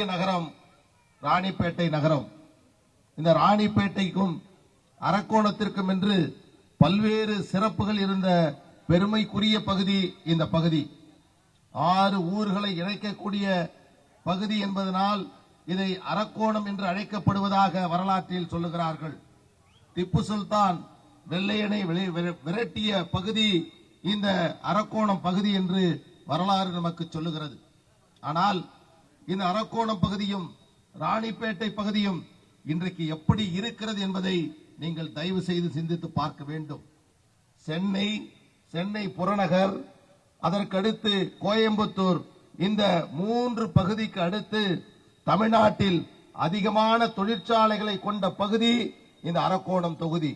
மிகப்பெரிய நகரம் ராணிப்பேட்டை நகரம். இந்த ராணிப்பேட்டைக்கும் அரக்கோணத்திற்கும் என்று பல்வேறு சிறப்புகள் இருந்த பெருமைக்குரிய பகுதி இந்த பகுதி. ஆறு ஊர்களை இணைக்கக்கூடிய பகுதி என்பதனால் இதை அரக்கோணம் என்று அழைக்கப்படுவதாக வரலாற்றில் சொல்லுகிறார்கள். திப்பு சுல்தான் வெள்ளையனை விரட்டிய பகுதி இந்த அரக்கோணம் பகுதி என்று வரலாறு நமக்கு சொல்லுகிறது. ஆனால் இந்த அரக்கோணம் பகுதியும் ராணிப்பேட்டை பகுதியும் இன்றைக்கு எப்படி இருக்கிறது என்பதை நீங்கள் தயவு செய்து சிந்தித்து பார்க்க வேண்டும். சென்னை சென்னை புறநகர் அதற்கடுத்து கோயம்புத்தூர் இந்த மூன்று பகுதிக்கு அடுத்து தமிழ்நாட்டில் அதிகமான தொழிற்சாலைகளை கொண்ட பகுதி இந்த அரக்கோணம் தொகுதி.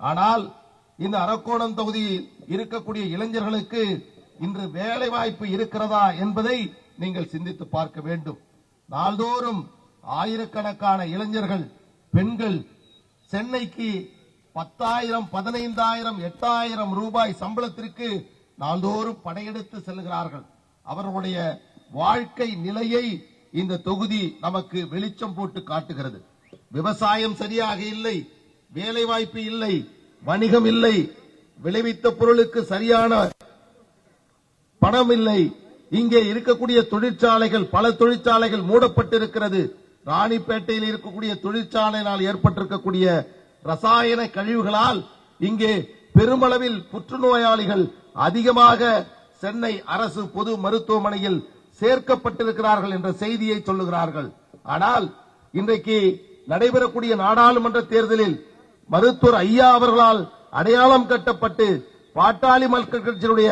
ஆனால் இந்த அரக்கோணம் தொகுதியில் இருக்கக்கூடிய இளைஞர்களுக்கு இன்று வேலை வாய்ப்பு இருக்கிறதா என்பதை நீங்கள் சிந்தித்து பார்க்க வேண்டும். நாள்தோறும் ஆயிரக்கணக்கான இளைஞர்கள் பெண்கள் சென்னைக்கு பத்தாயிரம் பதினைந்தாயிரம் எட்டாயிரம் ரூபாய் சம்பளத்திற்கு நாள்தோறும் படையெடுத்து செல்கிறார்கள். அவர்களுடைய வாழ்க்கை நிலையை இந்த தொகுதி நமக்கு வெளிச்சம் போட்டு காட்டுகிறது. விவசாயம் சரியாக இல்லை வேலை வாய்ப்பு இல்லை வணிகம் இல்லை விளைவித்த பொருளுக்கு சரியான பணம் இல்லை இங்கே இருக்கக்கூடிய தொழிற்சாலைகள் பல தொழிற்சாலைகள் மூடப்பட்டிருக்கிறது. ராணிப்பேட்டையில் இருக்கக்கூடிய தொழிற்சாலையினால் ஏற்பட்டிருக்கக்கூடிய ரசாயன கழிவுகளால் இங்கே பெருமளவில் புற்றுநோயாளிகள் அதிகமாக சென்னை அரசு பொது மருத்துவமனையில் சேர்க்கப்பட்டிருக்கிறார்கள் என்ற செய்தியை சொல்லுகிறார்கள். ஆனால் இன்றைக்கு நடைபெறக்கூடிய நாடாளுமன்ற தேர்தலில் மருத்துவர் ஐயா அவர்களால் அடையாளம் கட்டப்பட்டு பாட்டாளி மக்கள் கட்சியினுடைய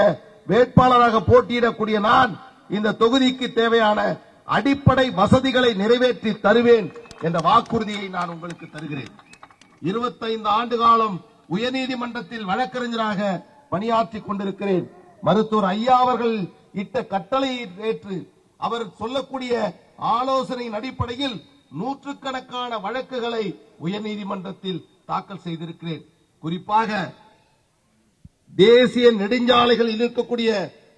வேட்பாளராக போட்டியிடக்கூடிய நான் இந்த தொகுதிக்கு தேவையான அடிப்படை வசதிகளை நிறைவேற்றி தருவேன் என்ற வாக்குறுதியை நான் உங்களுக்கு தருகிறேன். இருபத்தைந்து ஆண்டு காலம் உயர்நீதிமன்றத்தில் வழக்கறிஞராக பணியாற்றிக் கொண்டிருக்கிறேன். மருத்துவர் ஐயா அவர்கள் இட்ட கட்டளையை ஏற்று அவர் சொல்லக்கூடிய ஆலோசனையின் அடிப்படையில் நூற்றுக்கணக்கான வழக்குகளை உயர்நீதிமன்றத்தில் தாக்கல் செய்திருக்கிறேன். குறிப்பாக தேசிய நெடுஞ்சாலைகளில் இருக்கக்கூடிய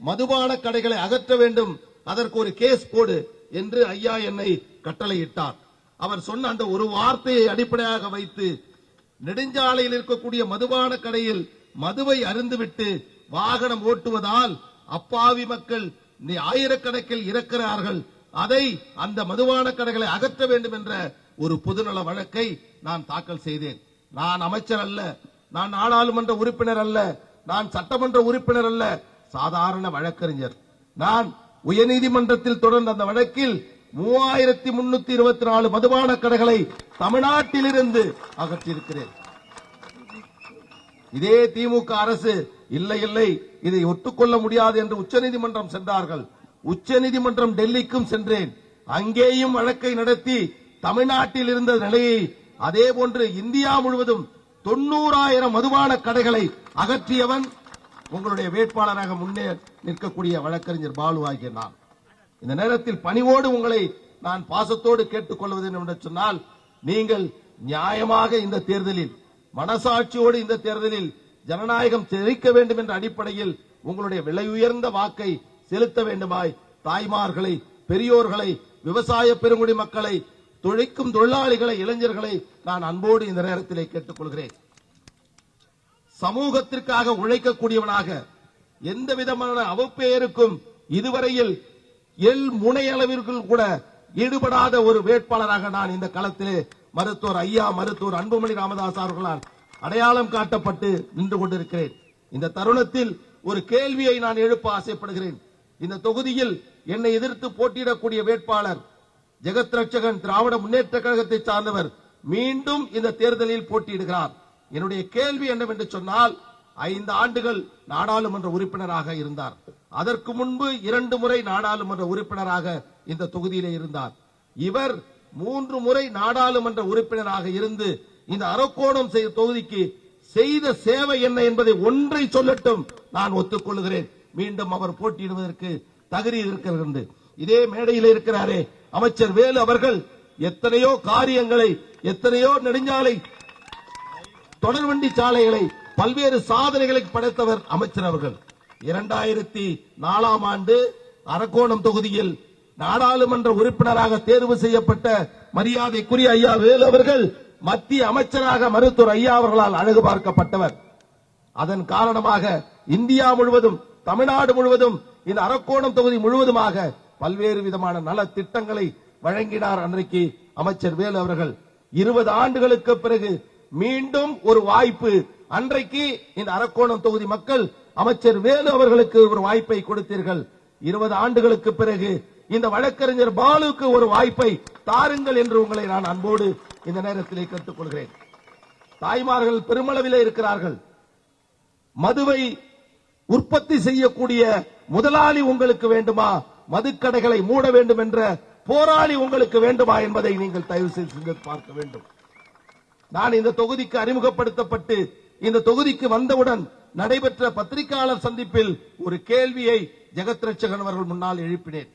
மதுபான கடைகளை அகற்ற வேண்டும். அதற்கு ஒரு கேஸ் போடு என்று ஐயா என்னை கட்டளையிட்டார். அவர் சொன்ன அந்த ஒரு வார்த்தையை அடிப்படையாக வைத்து நெடுஞ்சாலையில் இருக்கக்கூடிய மதுபான கடையில் மதுவை அருந்துவிட்டு வாகனம் ஓட்டுவதால் அப்பாவி மக்கள் ஆயிரக்கணக்கில் இறக்கிறார்கள். அதை அந்த மதுபான கடைகளை அகற்ற வேண்டும் என்ற ஒரு பொதுநல வழக்கை நான் தாக்கல் செய்தேன். நான் அமைச்சர் அல்ல நான் நாடாளுமன்ற உறுப்பினர் அல்ல நான் சட்டமன்ற உறுப்பினர் அல்ல சாதாரண வழக்கறிஞர். நான் உயர்நீதிமன்றத்தில் தொடர்ந்த அந்த வழக்கில் மூவாயிரத்தி முன்னூத்தி இருபத்தி நாலு மதுபான கடைகளை தமிழ்நாட்டிலிருந்து அகற்றியிருக்கிறேன். இதே திமுக அரசு இல்லை இல்லை இதை ஒத்துக்கொள்ள முடியாது என்று உச்சநீதிமன்றம் சென்றார்கள். உச்சநீதிமன்றம் டெல்லிக்கும் சென்றேன். அங்கேயும் வழக்கை நடத்தி தமிழ்நாட்டில் இருந்த நிலையை அதே போன்று இந்தியா முழுவதும் தொண்ணூறாயிரம் மதுபான கடைகளை அகற்றியவன் உங்களுடைய வேட்பாளராக முன்னே நிற்கக்கூடிய வழக்கறிஞர் பாலு ஆகிய நான். இந்த நேரத்தில் பணிவோடு உங்களை நான் பாசத்தோடு கேட்டுக்கொள்வது என்று சொன்னால் நீங்கள் நியாயமாக இந்த தேர்தலில் மனசாட்சியோடு இந்த தேர்தலில் ஜனநாயகம் தெரிவிக்க வேண்டும் என்ற அடிப்படையில் உங்களுடைய விலை உயர்ந்த வாக்கை செலுத்த வேண்டுமாய் தாய்மார்களை பெரியோர்களை விவசாய பெருங்குடி மக்களை துழைக்கும் தொழிலாளிகளை இளைஞர்களை நான் அன்போடு இந்த நேரத்திலே கேட்டுக்கொள்கிறேன். சமூகத்திற்காக உழைக்கக்கூடியவனாக எந்த விதமான அவப்பெயருக்கும் இதுவரையில் எல் முனையளவிற்குள் கூட ஈடுபடாத ஒரு வேட்பாளராக நான் இந்த களத்திலே மருத்துவர் ஐயா மருத்துவர் அன்புமணி ராமதாஸ் அவர்களால் அடையாளம் காட்டப்பட்டு நின்று கொண்டிருக்கிறேன். இந்த தருணத்தில் ஒரு கேள்வியை நான் எழுப்ப ஆசைப்படுகிறேன். இந்த தொகுதியில் என்னை எதிர்த்து போட்டியிடக்கூடிய வேட்பாளர் ஜெகத் ரட்சகன் திராவிட முன்னேற்ற கழகத்தை சார்ந்தவர் மீண்டும் இந்த தேர்தலில் போட்டியிடுகிறார். என்னுடைய கேள்வி என்னவென்று சொன்னால் ஐந்து ஆண்டுகள் நாடாளுமன்ற உறுப்பினராக இருந்தார். அதற்கு முன்பு இரண்டு முறை நாடாளுமன்ற உறுப்பினராக இந்த தொகுதியிலே இருந்தார். இவர் மூன்று முறை நாடாளுமன்ற உறுப்பினராக இருந்து இந்த அரக்கோணம் செய்த தொகுதிக்கு செய்த சேவை என்ன என்பதை ஒன்றை சொல்லட்டும் நான் ஒத்துக்கொள்கிறேன். மீண்டும் அவர் போட்டியிடுவதற்கு தகுதி இருக்கிறது. இதே மேடையில் இருக்கிறாரே அமைச்சர் வேலு அவர்கள் எத்தனையோ காரியங்களை எத்தனையோ நெடுஞ்சாலை தொடர்வண்டி சாலைகளை பல்வேறு சாதனைகளை படைத்தவர் அமைச்சர் அவர்கள். இரண்டாயிரத்தி நாலாம் ஆண்டு அரக்கோணம் தொகுதியில் நாடாளுமன்ற உறுப்பினராக தேர்வு செய்யப்பட்ட மரியாதைக்குரிய ஐயா வேலு அவர்கள் மத்திய அமைச்சராக மருத்துவர் ஐயா அவர்களால் அழகு பார்க்கப்பட்டவர். அதன் காரணமாக இந்தியா முழுவதும் தமிழ்நாடு முழுவதும் இந்த அரக்கோணம் தொகுதி முழுவதுமாக பல்வேறு விதமான நல திட்டங்களை வழங்கினார் அன்றைக்கு அமைச்சர் வேலு அவர்கள். இருபது ஆண்டுகளுக்கு பிறகு மீண்டும் ஒரு வாய்ப்பு. அன்றைக்கு இந்த அரக்கோணம் தொகுதி மக்கள் அமைச்சர் வேலு அவர்களுக்கு ஒரு வாய்ப்பை கொடுத்தீர்கள். இருபது ஆண்டுகளுக்கு பிறகு இந்த வழக்கறிஞர் பாலுக்கு ஒரு வாய்ப்பை தாருங்கள் என்று உங்களை நான் அன்போடு இந்த நேரத்திலே கேட்டுக்கொள்கிறேன். தாய்மார்கள் பெருமளவிலே இருக்கிறார்கள். மதுவை உற்பத்தி செய்யக்கூடிய முதலாளி உங்களுக்கு வேண்டுமா? மதுக்கடைகளை மூட வேண்டும் என்ற போராளி உங்களுக்கு வேண்டுமா என்பதை நீங்கள் தயவு செய்து பார்க்க வேண்டும். நான் இந்த தொகுதிக்கு அறிமுகப்படுத்தப்பட்டு இந்த தொகுதிக்கு வந்தவுடன் நடைபெற்ற பத்திரிகையாளர் சந்திப்பில் ஒரு கேள்வியை ஜெகத் ரட்சகன் அவர்கள் முன்னால் எழுப்பினேன்.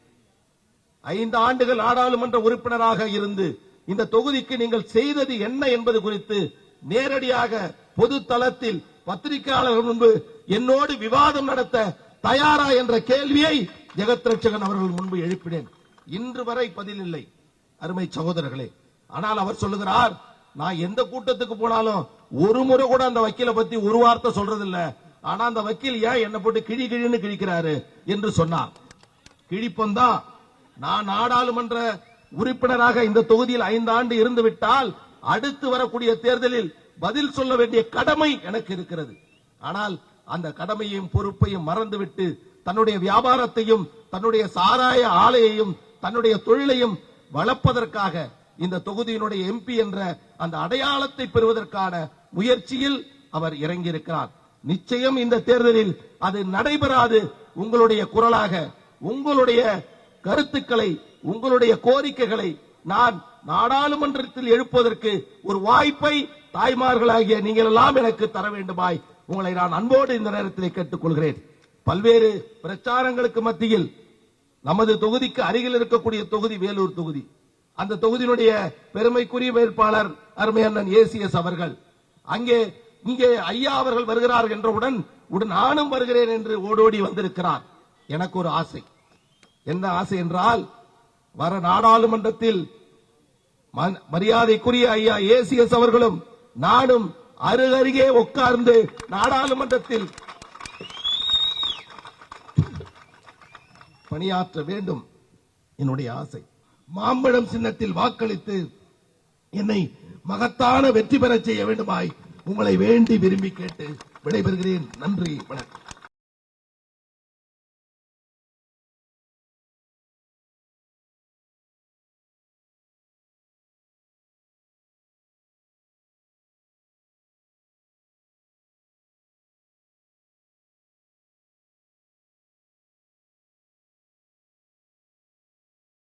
ஐந்து ஆண்டுகள் நாடாளுமன்ற உறுப்பினராக இருந்து இந்த தொகுதிக்கு நீங்கள் செய்தது என்ன என்பது குறித்து நேரடியாக பொது தளத்தில் பத்திரிகையாளர்கள் முன்பு என்னோடு விவாதம் நடத்த தயாரா என்ற கேள்வியை ஜெகத் ரட்சகன் அவர்கள் முன்பு எழுப்பினேன். இன்று வரை பதில் இல்லை. அருமை சகோதரர்களே ஆனால் அவர் சொல்லுகிறார் நான் எந்த கூட்டத்துக்கு போனாலும் ஒரு முறை கூட அந்த வக்கீலை பத்தி ஒரு வார்த்தை சொல்றது இல்ல ஆனா அந்த வக்கீல் ஏன் என்ன போட்டு கிழி கிழின்னு கிழிக்கிறாரு என்று சொன்னார். கிழிப்பந்தான் நான் நாடாளுமன்ற உறுப்பினராக இந்த தொகுதியில் ஐந்து ஆண்டு இருந்து விட்டால் அடுத்து வரக்கூடிய தேர்தலில் பதில் சொல்ல வேண்டிய கடமை எனக்கு இருக்கிறது. ஆனால் அந்த கடமையும் பொறுப்பையும் மறந்துவிட்டு தன்னுடைய வியாபாரத்தையும் தன்னுடைய சாராய ஆலையையும் தன்னுடைய தொழிலையும் வளர்ப்பதற்காக இந்த தொகுதியினுடைய எம்பி என்ற அந்த அடையாளத்தை பெறுவதற்கான முயற்சியில் அவர் இறங்கியிருக்கிறார். நிச்சயம் இந்த தேர்தலில் அது நடைபெறாது. உங்களுடைய குரலாக உங்களுடைய கருத்துக்களை உங்களுடைய கோரிக்கைகளை நான் நாடாளுமன்றத்தில் எழுப்பதற்கு ஒரு வாய்ப்பை தாய்மார்களாகிய நீங்கள் எல்லாம் எனக்கு தர வேண்டுமாய் உங்களை நான் அன்போடு இந்த நேரத்தில் கேட்டுக்கொள்கிறேன். பல்வேறு பிரச்சாரங்களுக்கு மத்தியில் நமது தொகுதிக்கு அருகில் இருக்கக்கூடிய தொகுதி வேலூர் தொகுதி. அந்த தொகுதியினுடைய பெருமைக்குரிய வேட்பாளர் அருமை அண்ணன் ஏசிஎஸ் அவர்கள். அங்கே இங்கே ஐயா அவர்கள் வருகிறார் என்றவுடன் உடன் நானும் வருகிறேன் என்று ஓடோடி வந்திருக்கிறார். எனக்கு ஒரு ஆசை. என்ன ஆசை என்றால் வர நாடாளுமன்றத்தில் ம- மரியாதைக்குரிய ஐயா ஏசிஎஸ் அவர்களும் நானும் அருகருகே உட்கார்ந்து நாடாளுமன்றத்தில் பணியாற்ற வேண்டும். என்னுடைய ஆசை. மாம்பழம் சின்னத்தில் வாக்களித்து என்னை மகத்தான வெற்றி பெறச் செய்ய வேண்டுமாய் உங்களை வேண்டி விரும்பி கேட்டு விடைபெறுகிறேன். நன்றி வணக்கம்.